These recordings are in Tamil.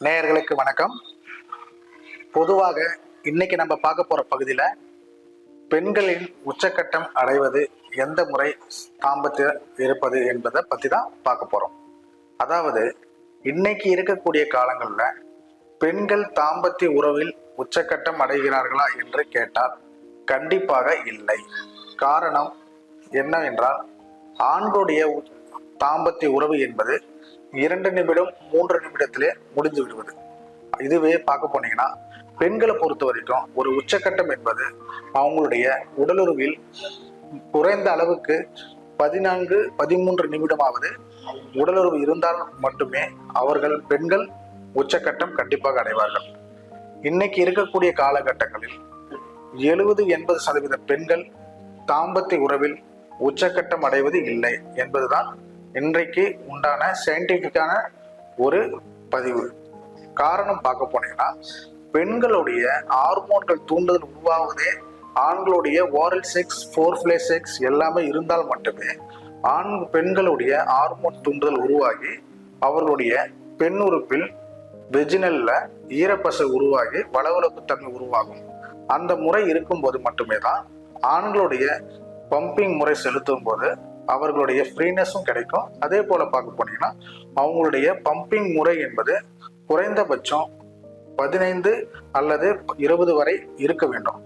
நேயர்களுக்கு வணக்கம். பொதுவாக இன்னைக்கு நம்ம பார்க்க போற பகுதியில் பெண்களின் உச்சக்கட்டம் அடைவது எந்த முறை தாம்பத்தியம் இருப்பது என்பதை பற்றி தான் பார்க்க போகிறோம் அதாவது இன்னைக்கு இருக்கக்கூடிய காலங்களில் பெண்கள் தாம்பத்திய உறவில் உச்சக்கட்டம் அடைகிறார்களா என்று கேட்டால் கண்டிப்பாக இல்லை. காரணம் என்னவென்றால் ஆண்களுடைய தாம்பத்திய உறவு என்பது இரண்டு நிமிடம் மூன்று நிமிடத்திலே முடிந்து விடுவது. இதுவே பார்க்க போனீங்கன்னா பெண்களை பொறுத்த வரைக்கும் ஒரு உச்சக்கட்டம் என்பது அவங்களுடைய உடலுறவில் குறைந்த அளவுக்கு பதினான்கு பதிமூன்று நிமிடமாவது உடலுறவு இருந்தால் மட்டுமே அவர்கள் பெண்கள் உச்சக்கட்டம் கண்டிப்பாக அடைவார்கள். இன்னைக்கு இருக்கக்கூடிய காலகட்டங்களில் எழுபது எண்பது சதவீத பெண்கள் தாம்பத்திய உறவில் உச்சக்கட்டம் அடைவது இல்லை என்பதுதான் இன்றைக்கு உண்டான சயின்டிஃபிக்கான ஒரு பதிவு. காரணம் பார்க்க போனீங்கன்னா பெண்களுடைய ஹார்மோன்கள் தூண்டுதல் உருவாவதே ஆண்களுடைய oral sex foreplay sex எல்லாமே இருந்தால் மட்டுமே ஆண் பெண்களுடைய ஹார்மோன் தூண்டுதல் உருவாகி அவர்களுடைய பெண் உறுப்பில் வெஜினல்ல ஈரப்பசை உருவாகி வளவளப்பு தன்மை உருவாகும். அந்த முறை இருக்கும்போது மட்டுமே தான் ஆண்களுடைய பம்பிங் முறை செலுத்தும் போது அவர்களுடைய ஃப்ரீனஸும் கிடைக்கும். அதே போல் பார்க்க போனீங்கன்னா அவங்களுடைய பம்பிங் முறை என்பது குறைந்தபட்சம் பதினைந்து அல்லது இருபது வரை இருக்க வேண்டும்.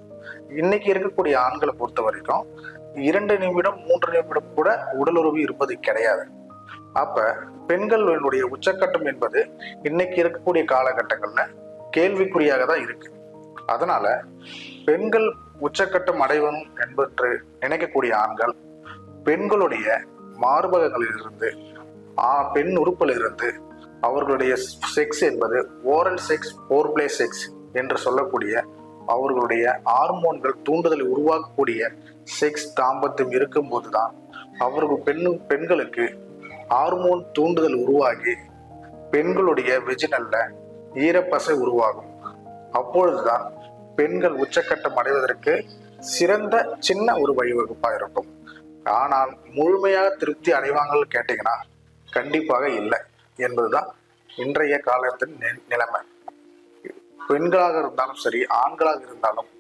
இன்னைக்கு இருக்கக்கூடிய ஆண்களை பொறுத்த வரைக்கும் இரண்டு நிமிடம் மூன்று நிமிடம் கூட உடலுறவு இருப்பது கிடையாது. அப்ப பெண்களுடைய உச்சக்கட்டம் என்பது இன்னைக்கு இருக்கக்கூடிய காலகட்டங்கள்ல கேள்விக்குறியாக தான் இருக்கு. அதனால பெண்கள் உச்சக்கட்டம் அடைவனும் என்பது நினைக்கக்கூடிய ஆண்கள் பெண்களுடைய மார்பகங்களிலிருந்து ஆ பெண் உறுப்பிலிருந்து அவர்களுடைய செக்ஸ் என்பது ஓரல் செக்ஸ் போர்பிளே செக்ஸ் என்று சொல்லக்கூடிய அவர்களுடைய ஹார்மோன்கள் தூண்டுதலை உருவாக்கக்கூடிய செக்ஸ் தாம்பத்தியம் இருக்கும்போது தான் அவர்கள் பெண்ணு பெண்களுக்கு ஹார்மோன் தூண்டுதல் உருவாகி பெண்களுடைய வெஜினல்ல ஈரப்பசை உருவாகும். அப்பொழுதுதான் பெண்கள் உச்சக்கட்டம் அடைவதற்கு சிறந்த சின்ன ஒரு வழிவகுப்பாக இருக்கும் ஆனால் முழுமையாக திருப்தி அடைவாங்கன்னு கேட்டீங்கன்னா கண்டிப்பாக இல்லை என்பதுதான் இன்றைய காலத்தின் நிலைமை. பெண்களாக இருந்தாலும் சரி ஆண்களாக இருந்தாலும்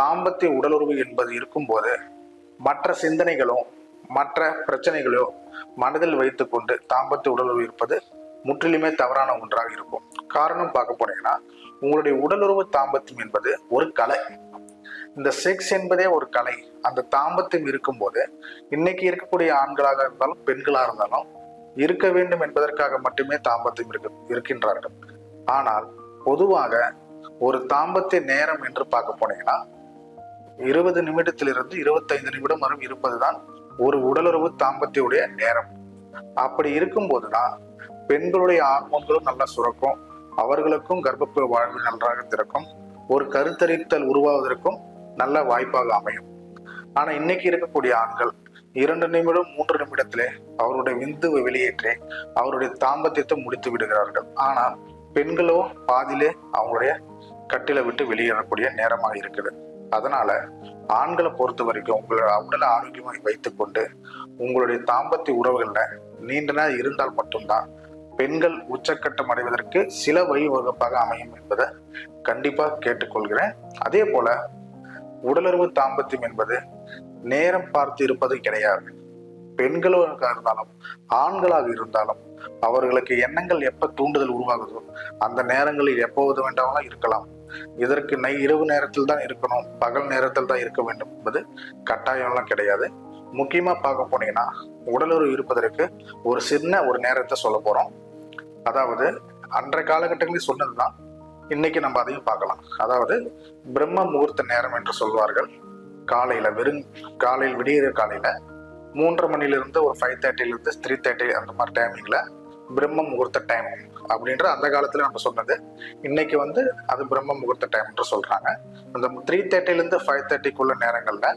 தாம்பத்திய உடலுறவு என்பது இருக்கும்போது மற்ற சிந்தனைகளோ மற்ற பிரச்சனைகளோ மனதில் வைத்துக்கொண்டு தாம்பத்திய உடலுறவு இருப்பது முற்றிலுமே தவறான ஒன்றாக இருக்கும். காரணம் பார்க்க போனீங்கன்னா உங்களுடைய உடலுறவு தாம்பத்தியம் என்பது ஒரு கலை. இந்த செக்ஸ் என்பதே ஒரு கலை. அந்த தாம்பத்தியம் இருக்கும்போது இன்னைக்கு இருக்கக்கூடிய ஆண்களாக இருந்தாலும் பெண்களாக இருந்தாலும் இருக்க வேண்டும் என்பதற்காக மட்டுமே தாம்பத்தியம் இருக்கு இருக்கின்றார்கள். ஆனால் பொதுவாக ஒரு தாம்பத்திய நேரம் என்று பார்க்க போனீங்கன்னா இருபது நிமிடத்திலிருந்து இருபத்தைந்து நிமிடம் வரை இருப்பதுதான் ஒரு உடலுறவு தாம்பத்தியுடைய நேரம். அப்படி இருக்கும்போதுதான் பெண்களுடைய ஹார்மோன்களும் நல்லா சுரக்கும் அவர்களுக்கும் கர்ப்பப்பை வாழ்வு நன்றாக திறக்கும் ஒரு கருத்தரித்தல் உருவாவதற்கும் நல்ல வாய்ப்பாக அமையும். ஆனா இன்னைக்கு இருக்கக்கூடிய ஆண்கள் இரண்டு நிமிடம் மூன்று நிமிடத்திலே அவருடைய விந்துவை வெளியேற்றி அவருடைய தாம்பத்தியத்தை முடித்து விடுகிறார்கள். ஆனால் பெண்களோ பாதியிலே அவங்களுடைய கட்டில விட்டு வெளியேறக்கூடிய நேரமாக இருக்குது. அதனால ஆண்களை பொறுத்த வரைக்கும் உங்களோட உடலை ஆரோக்கியமாக வைத்துக்கொண்டு உங்களுடைய தாம்பத்திய உறவுகள்ல நீண்ட நேரம் இருந்தால் மட்டும்தான் பெண்கள் உச்சக்கட்டம் அடைவதற்கு சில வழிவகுப்பாக அமையும் என்பதை கண்டிப்பாக கேட்டுக்கொள்கிறேன். அதே போல உடலுறவு தாம்பத்தியம் என்பது நேரம் பார்த்து இருப்பது கிடையாது. பெண்களாக இருந்தாலும் ஆண்களாக இருந்தாலும் அவர்களுக்கு எண்ணங்கள் எப்ப தூண்டுதல் உருவாகுதோ அந்த நேரங்களில் எப்போது வேண்டாமலும் இருக்கலாம். இதற்கு நை இரவு நேரத்தில் தான் இருக்கணும் பகல் நேரத்தில் தான் இருக்க வேண்டும் என்பது கட்டாயம்லாம் கிடையாது. முக்கியமா பார்க்க போனீங்கன்னா உடலுறவு இருப்பதற்கு ஒரு சின்ன ஒரு நேரத்தை சொல்ல போறோம். அதாவது அன்றைய காலகட்டங்களில் சொன்னதுதான் இன்னைக்கு நம்ம அதையும் பார்க்கலாம். அதாவது பிரம்ம முகூர்த்த நேரம் என்று சொல்வார்கள். காலையில வெறும் காலையில் விடியிற காலையில மூன்றரை மணிலிருந்து ஒரு ஃபைவ் தேர்ட்டிலிருந்து த்ரீ தேர்ட்டி அந்த மாதிரி டைமிங்ல பிரம்ம முகூர்த்த டைம் அப்படின்ற அந்த காலத்துல நம்ம சொன்னது. இன்னைக்கு வந்து அது பிரம்ம முகூர்த்த டைம் என்று சொல்றாங்க. அந்த த்ரீ தேர்ட்டிலேருந்து ஃபைவ் தேர்ட்டிக்குள்ள நேரங்கள்ல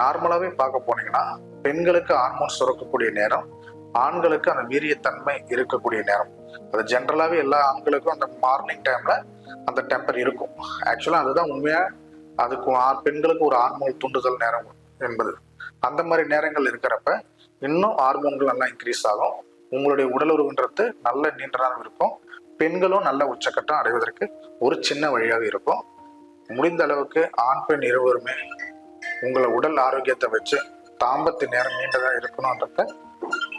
நார்மலாகவே பார்க்க போனீங்கன்னா பெண்களுக்கு ஹார்மோன் சுரக்கக்கூடிய நேரம் ஆண்களுக்கு அந்த வீரியத்தன்மை இருக்கக்கூடிய நேரம். அது ஜென்ரலாகவே எல்லா ஆண்களுக்கும் அந்த மார்னிங் டைம்ல அந்த டெம்பர் இருக்கும். ஆக்சுவலாக அதுதான் உண்மையாக அதுக்கு ஆ- பெண்களுக்கு ஒரு ஹார்மோன் தூண்டுதல் நேரம் என்பது. அந்த மாதிரி நேரங்கள் இருக்கிறப்ப இன்னும் ஹார்மோன்கள் நல்லா இன்க்ரீஸ் ஆகும். உங்களுடைய உடலுறவுன்றது நல்ல நீண்ட நேரம் இருக்கும். பெண்களும் நல்ல உச்சக்கட்டம் அடைவதற்கு ஒரு சின்ன வழியாக இருக்கும். முடிந்த அளவுக்கு ஆண் பெண் இருவருமே உங்களை உடல் ஆரோக்கியத்தை வச்சு தாம்பத்து நேரம் நீண்டதாக இருக்கணுன்றத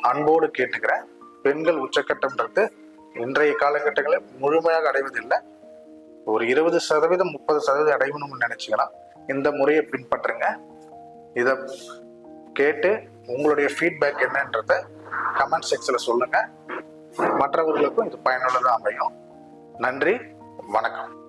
அன்போடு கேட்டுக்கிறேன். பெண்கள் உச்சக்கட்டம்ன்றது இன்றைய காலகட்டங்களில் முழுமையாக அடைவதில்லை. ஒரு இருபது சதவீதம் முப்பது சதவீதம் அடையணும்னு நினச்சிக்கலாம் இந்த முறையை பின்பற்றுங்க. இதை கேட்டு உங்களுடைய ஃபீட்பேக் என்னன்றத கமெண்ட் செக்ஷனில் சொல்லுங்கள் மற்றவர்களுக்கும் இது பயனுள்ளதாக அமையும். நன்றி வணக்கம்.